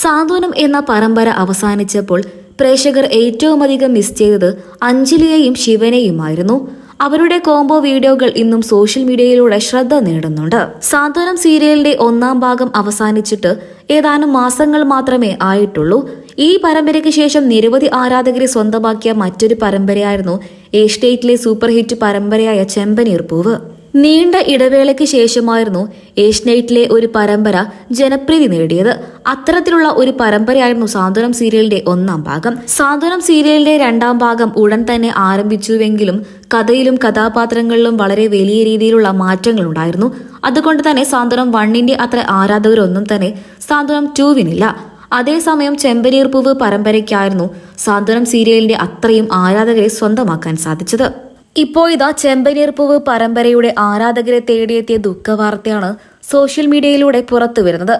സാന്ത്വനം എന്ന പരമ്പര അവസാനിച്ചപ്പോൾ പ്രേക്ഷകർ ഏറ്റവുമധികം മിസ് ചെയ്തത് അഞ്ജലിയെയും ശിവനെയുമായിരുന്നു. അവരുടെ കോംബോ വീഡിയോകൾ ഇന്നും സോഷ്യൽ മീഡിയയിലൂടെ ശ്രദ്ധ നേടുന്നുണ്ട്. സാന്ത്വനം സീരിയലിന്റെ ഒന്നാം ഭാഗം അവസാനിച്ചിട്ട് ഏതാനും മാസങ്ങൾ മാത്രമേ ആയിട്ടുള്ളൂ. ഈ പരമ്പരയ്ക്ക് ശേഷം നിരവധി ആരാധകരെ സ്വന്തമാക്കിയ മറ്റൊരു പരമ്പരയായിരുന്നു ഏഷ്യേറ്റിലെ സൂപ്പർ ഹിറ്റ് പരമ്പരയായ ചെമ്പനീർ പൂവ് നീണ്ട ഇടവേളയ്ക്ക് ശേഷമായിരുന്നു ഏഷ്യനൈറ്റിലെ ഒരു പരമ്പര ജനപ്രീതി നേടിയത്. അത്തരത്തിലുള്ള ഒരു പരമ്പരയായിരുന്നു സാന്ത്വനം സീരിയലിന്റെ ഒന്നാം ഭാഗം. സാന്ത്വനം സീരിയലിന്റെ രണ്ടാം ഭാഗം ഉടൻ തന്നെ ആരംഭിച്ചുവെങ്കിലും കഥയിലും കഥാപാത്രങ്ങളിലും വളരെ വലിയ രീതിയിലുള്ള മാറ്റങ്ങൾ ഉണ്ടായിരുന്നു അതുകൊണ്ട് തന്നെ സാന്ത്വനം വണ്ണിന്റെ അത്ര ആരാധകരൊന്നും തന്നെ സാന്ത്വനം ടൂവിനില്ല. അതേസമയം ചെമ്പനീർപ്പൂവ് പരമ്പരയ്ക്കായിരുന്നു സാന്ത്വനം സീരിയലിന്റെ അത്രയും ആരാധകരെ സ്വന്തമാക്കാൻ സാധിച്ചത്. ഇപ്പോൾ ഇതാ ചെമ്പനീർ പൂവ് പരമ്പരയുടെ ആരാധകരെ തേടിയെത്തിയ ദുഃഖവാർത്തയാണ് സോഷ്യൽ മീഡിയയിലൂടെ പുറത്തു വരുന്നത്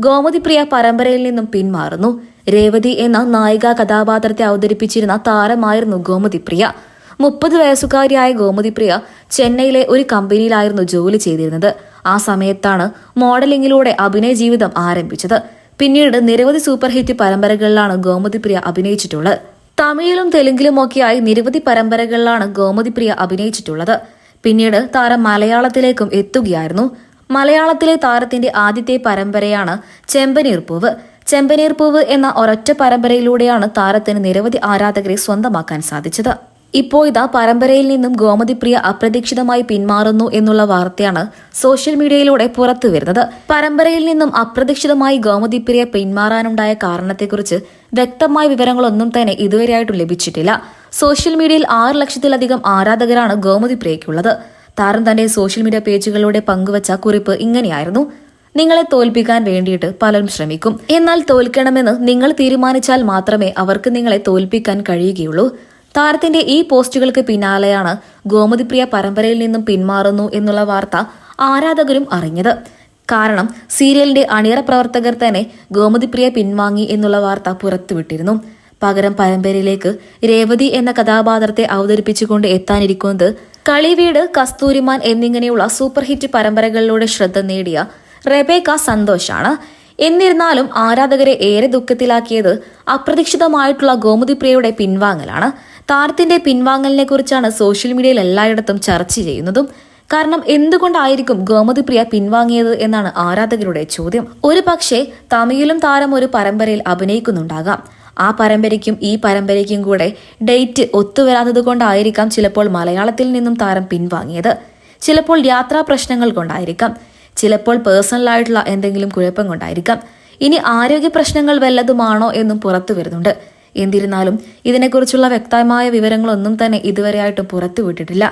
ഗോമതി പ്രിയ പരമ്പരയിൽ നിന്നും പിന്മാറുന്നു. രേവതി എന്ന നായിക കഥാപാത്രത്തെ അവതരിപ്പിച്ചിരുന്ന താരമായിരുന്നു ഗോമതി പ്രിയ. മുപ്പത് വയസ്സുകാരിയായ ഗോമതി പ്രിയ ചെന്നൈയിലെ ഒരു കമ്പനിയിലായിരുന്നു ജോലി ചെയ്തിരുന്നത്. ആ സമയത്താണ് മോഡലിംഗിലൂടെ അഭിനയ ജീവിതം ആരംഭിച്ചത്. പിന്നീട് നിരവധി സൂപ്പർ ഹിറ്റ് പരമ്പരകളിലാണ് ഗോമതി പ്രിയ അഭിനയിച്ചിട്ടുള്ളത്. തമിഴിലും തെലുങ്കിലുമൊക്കെയായി നിരവധി പരമ്പരകളിലാണ് ഗോമതി പ്രിയ അഭിനയിച്ചിട്ടുള്ളത്. പിന്നീട് താരം മലയാളത്തിലേക്കും എത്തുകയായിരുന്നു. മലയാളത്തിലെ താരത്തിന്റെ ആദ്യത്തെ പരമ്പരയാണ് ചെമ്പനീർ പൂവ്. ചെമ്പനീർ പൂവ് എന്ന ഒരൊറ്റ പരമ്പരയിലൂടെയാണ് താരത്തിന് നിരവധി ആരാധകരെ സ്വന്തമാക്കാൻ സാധിച്ചത്. ഇപ്പോൾ ഇതാ പരമ്പരയിൽ നിന്നും ഗോമതി പ്രിയ അപ്രതീക്ഷിതമായി പിന്മാറുന്നു എന്നുള്ള വാർത്തയാണ് സോഷ്യൽ മീഡിയയിലൂടെ പുറത്തു വരുന്നത് പരമ്പരയിൽ നിന്നും അപ്രതീക്ഷിതമായി ഗോമതി പ്രിയ പിന്മാറാനുണ്ടായ കാരണത്തെക്കുറിച്ച് വ്യക്തമായ വിവരങ്ങളൊന്നും തന്നെ ഇതുവരെയായിട്ടും ലഭിച്ചിട്ടില്ല. സോഷ്യൽ മീഡിയയിൽ ആറ് ലക്ഷത്തിലധികം ആരാധകരാണ് ഗോമതി പ്രിയയ്ക്കുള്ളത് താരം തന്റെ സോഷ്യൽ മീഡിയ പേജുകളിലൂടെ പങ്കുവച്ച കുറിപ്പ് ഇങ്ങനെയായിരുന്നു. നിങ്ങളെ തോൽപ്പിക്കാൻ വേണ്ടിയിട്ട് പലരും ശ്രമിക്കും. എന്നാൽ തോൽക്കണമെന്ന് നിങ്ങൾ തീരുമാനിച്ചാൽ മാത്രമേ അവർക്ക് നിങ്ങളെ തോൽപ്പിക്കാൻ കഴിയുകയുള്ളൂ. താരത്തിന്റെ ഈ പോസ്റ്റുകൾക്ക് പിന്നാലെയാണ് ഗോമതിപ്രിയ പരമ്പരയിൽ നിന്നും പിന്മാറുന്നു എന്നുള്ള വാർത്ത ആരാധകരും അറിഞ്ഞത്. കാരണം സീരിയലിന്റെ അണിയറ പ്രവർത്തകർ തന്നെ ഗോമതിപ്രിയ പിൻവാങ്ങി എന്നുള്ള വാർത്ത പുറത്തുവിട്ടിരുന്നു. പകരം പരമ്പരയിലേക്ക് രേവതി എന്ന കഥാപാത്രത്തെ അവതരിപ്പിച്ചുകൊണ്ട് എത്താനിരിക്കുന്നത് കളിവീട് കസ്തൂരിമാൻ എന്നിങ്ങനെയുള്ള സൂപ്പർ ഹിറ്റ് പരമ്പരകളിലൂടെ ശ്രദ്ധ നേടിയ റെബേക്ക സന്തോഷാണ്. എന്നിരുന്നാലും ആരാധകരെ ഏറെ ദുഃഖത്തിലാക്കിയത് അപ്രതീക്ഷിതമായിട്ടുള്ള ഗോമതിപ്രിയയുടെ പിൻവാങ്ങലാണ്. താരത്തിന്റെ പിൻവാങ്ങലിനെ കുറിച്ചാണ് സോഷ്യൽ മീഡിയയിൽ എല്ലായിടത്തും ചർച്ച ചെയ്യുന്നതും. കാരണം എന്തുകൊണ്ടായിരിക്കും ഗോമതിപ്രിയ പിൻവാങ്ങിയത് എന്നാണ് ആരാധകരുടെ ചോദ്യം. ഒരു പക്ഷേ തമിഴിലും താരം ഒരു പരമ്പരയിൽ അഭിനയിക്കുന്നുണ്ടാകാം. ആ പരമ്പരയ്ക്കും ഈ പരമ്പരയ്ക്കും കൂടെ ഡേറ്റ് ഒത്തുവരാത്തത് കൊണ്ടായിരിക്കാം ചിലപ്പോൾ മലയാളത്തിൽ നിന്നും താരം പിൻവാങ്ങിയത്. ചിലപ്പോൾ യാത്രാ പ്രശ്നങ്ങൾ കൊണ്ടായിരിക്കാം. ചിലപ്പോൾ പേഴ്സണലായിട്ടുള്ള എന്തെങ്കിലും കുഴപ്പം കൊണ്ടായിരിക്കാം. ഇനി ആരോഗ്യ പ്രശ്നങ്ങൾ വല്ലതുമാണോ എന്നും പുറത്തു വരുന്നുണ്ട്. എന്നിരുന്നാലും ഇതിനെക്കുറിച്ചുള്ള വ്യക്തമായ വിവരങ്ങളൊന്നും തന്നെ ഇതുവരെയായിട്ട് പുറത്തുവിട്ടിട്ടില്ല.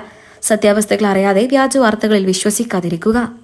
സത്യാവസ്ഥകൾ അറിയാതെ വ്യാജ വാർത്തകളിൽ വിശ്വസിക്കാതിരിക്കുക.